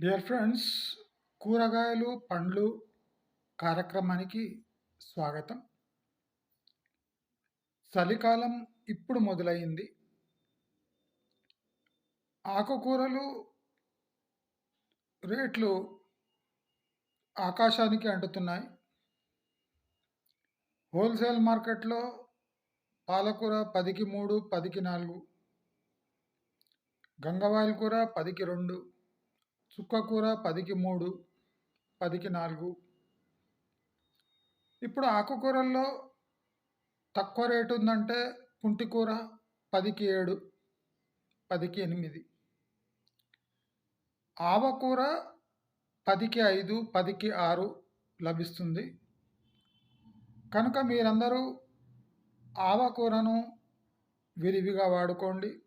Dear friends కూరగాయలు పండ్లు కార్యక్రమానికి స్వాగతం. చలికాలం ఇప్పుడు మొదలైంది. ఆకుకూరలు రేట్లు ఆకాశానికి అంటుతున్నాయి. హోల్సేల్ మార్కెట్లో పాలకూర పదికి మూడు పదికి నాలుగు. గంగవాయల కూర పదికి రెండు. చుక్కకూర పదికి మూడు పదికి నాలుగు. ఇప్పుడు ఆకుకూరల్లో తక్కువ రేటు ఉందంటే పుంటికూర పదికి ఏడు పదికి ఎనిమిది. ఆవకూర పదికి ఐదు పదికి ఆరు లభిస్తుంది. కనుక మీరందరూ ఆవకూరను విరివిగా వాడుకోండి.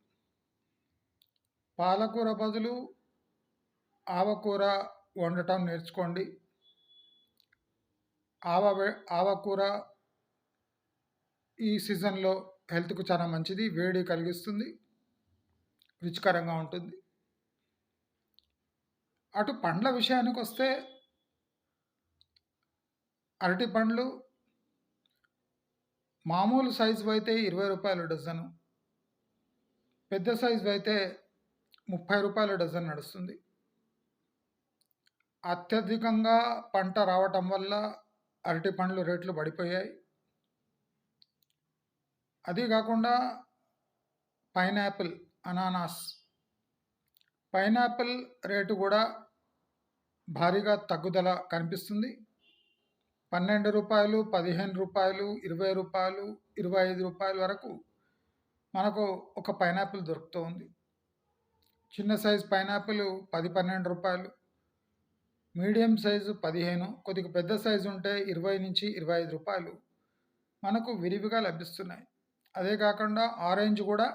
పాలకూర బదులు ఆవకూర వండటం నేర్చుకోండి. ఆవ ఆవకూర ఈ సీజన్లో హెల్త్కు చాలా మంచిది వేడి కలిగిస్తుంది రుచికరంగా ఉంటుంది. అటు పండ్ల విషయానికి వస్తే అరటి పండ్లు మామూలు సైజు అయితే ఇరవై రూపాయలు డజను పెద్ద సైజు అయితే ముప్పై రూపాయల డజన్ నడుస్తుంది. అత్యధికంగా పంట రావటం వల్ల అరటి పండ్లు రేట్లు పడిపోయాయి. అది కాకుండా పైనాపిల్ అనానాస్. పైనాపిల్ రేటు కూడా భారీగా తగ్గుదల కనిపిస్తుంది. పన్నెండు రూపాయలు పదిహేను రూపాయలు ఇరవై రూపాయలు ఇరవై ఐదు రూపాయల వరకు మనకు ఒక పైనాపిల్ దొరుకుతుంది. చిన్న సైజు పైనాపిల్ పది పన్నెండు రూపాయలు మీడియం సైజు పదిహేను కొద్దిగా పెద్ద సైజు ఉంటే ఇరవై నుంచి ఇరవై ఐదు రూపాయలు మనకు విరివిగా లభిస్తున్నాయి. అదే కాకుండా ఆరెంజ్ కూడా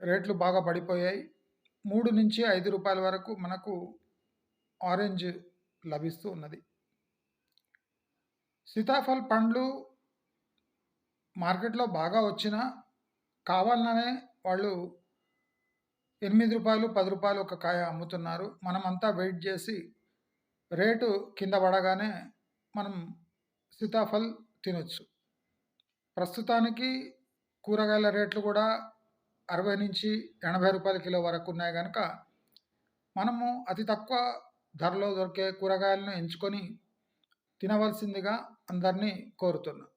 రేట్లు బాగా పడిపోయాయి. మూడు నుంచి ఐదు రూపాయల వరకు మనకు ఆరెంజ్ లభిస్తూ ఉన్నది. సీతాఫల్ పండ్లు మార్కెట్లో బాగా వచ్చినా కావాలనే వాళ్ళు ఎనిమిది రూపాయలు పది రూపాయలు ఒక కాయ అమ్ముతున్నారు. మనమంతా వెయిట్ చేసి రేటు కింద పడగానే మనం సీతాఫల్ తినొచ్చు. ప్రస్తుతానికి కూరగాయల రేట్లు కూడా అరవై నుంచి ఎనభై రూపాయల కిలో వరకు ఉన్నాయి కనుక మనము అతి తక్కువ ధరలో దొరికే కూరగాయలను ఎంచుకొని తినవలసిందిగా అందరినీ కోరుతున్నాను